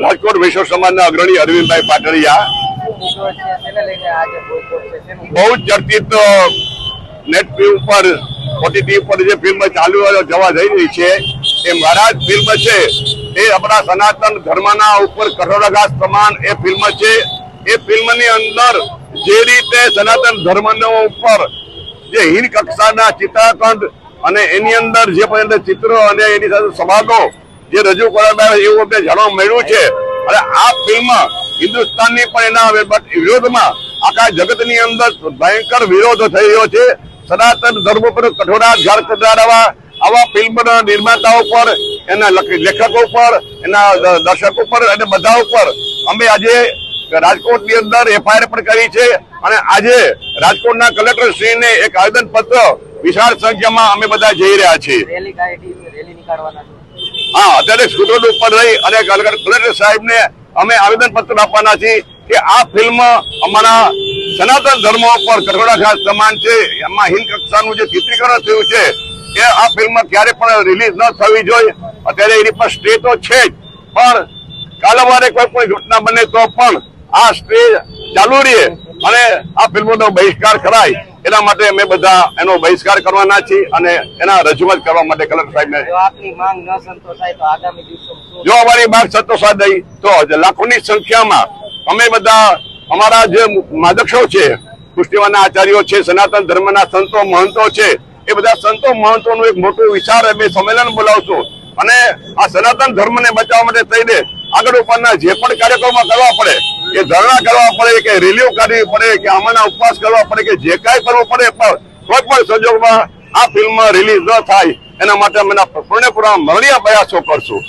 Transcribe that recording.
રાજકોટ વિશ્વ સમાજના અગ્રણી અરવિંદભાઈ શેનું બહુ ચર્ચિત નેટ ઉપર ઓટીટી ઉપર જે ફિલ્મ ચાલુ જવા જઈ રહી છે. એ મહારાજ ફિલ્મ છે. એ આપણા સનાતન ધર્મના ઉપર કઠોરાઘાત સમાન એ ફિલ્મ છે. એ ફિલ્મની અંદર જે રીતે સનાતન ધર્મનો ઉપર જે હીન કક્ષાના ચિત્રાખંડ અને એની અંદર જે પર્યંત ચિત્રો અને એની સાથે સંવાદો જે રજૂ આવે એવું અમને જાણવા મળ્યું છે. અને આ ફિલ્મ હિન્દુસ્તાનની પણ એના વિરોધમાં આખા જગતની અંદર ભયંકર વિરોધ થઈ રહ્યો છે. સનાતન ધર્મ પર કઠોરાઘાત કરનારા આવા ફિલ્મના નિર્માતાઓ પર એના લખ- લેખકો પર એના દર્શકો પર અને બધા ઉપર અમે આજે રાજકોટની અંદર એફઆઈઆર પણ કરી છે. અને આજે રાજકોટના કલેક્ટર શ્રીને એક આવેદન પત્ર વિશાળ સંખ્યામાં અમે બધા જઈ રહ્યા છીએ. હા અત્યારે સ્કૂટર ઉપર રહી અને કલેક્ટર સાહેબને અમે આવેદન પત્ર આપવાના છીએ કે આ ફિલ્મ અમારા સનાતન ધર્મ ઉપર કઠોળાઘાત સમાન છે. એમાં હિન્દ કક્ષાનું જે ચિત્રીકરણ થયું છે, એ આ ફિલ્મ ક્યારે પણ રિલીઝ ન થવી જોઈએ. અત્યારે એની પર સ્ટે તો છે જ. પણ કાલવારે કોઈ પણ ઘટના બને તો પણ આ સ્ટે ચાલુ રહે અને આ ફિલ્મોનો બહિષ્કાર કરાય. એના માટે અમે બધા એનો બહિષ્કાર કરવાના છીએ અને એના રજૂઆત કરવા માટે કલેક્ટર સાહેબને જો અમારી માંગ સંતોષાય દઈ તો લાખોની સંખ્યામાં અમે બધા અમારા જે માદક્ષો છે પુષ્ટિવાના આચાર્યો છે સનાતન ધર્મના સંતો મહંતો છે એ બધા સંતો મહંતોનું એક મોટું વિચાર અમે સંમેલન બોલાવશું. અને આ સનાતન ધર્મને બચાવવા માટે થઈને આગળ ઉપરના જે પણ કાર્યક્રમો કરવા પડે કે ધરણા કરવા પડે, કે રેલીઓ કાઢવી પડે, કે આમાંના ઉપવાસ કરવા પડે, કે જે કાંઈ કરવું પડે, પણ કોઈ પણ સંજોગમાં આ ફિલ્મ રિલીઝ ન થાય. એના માટે અમે પૂર્ણપૂર્ણ મરણીય પ્રયાસો કરશું.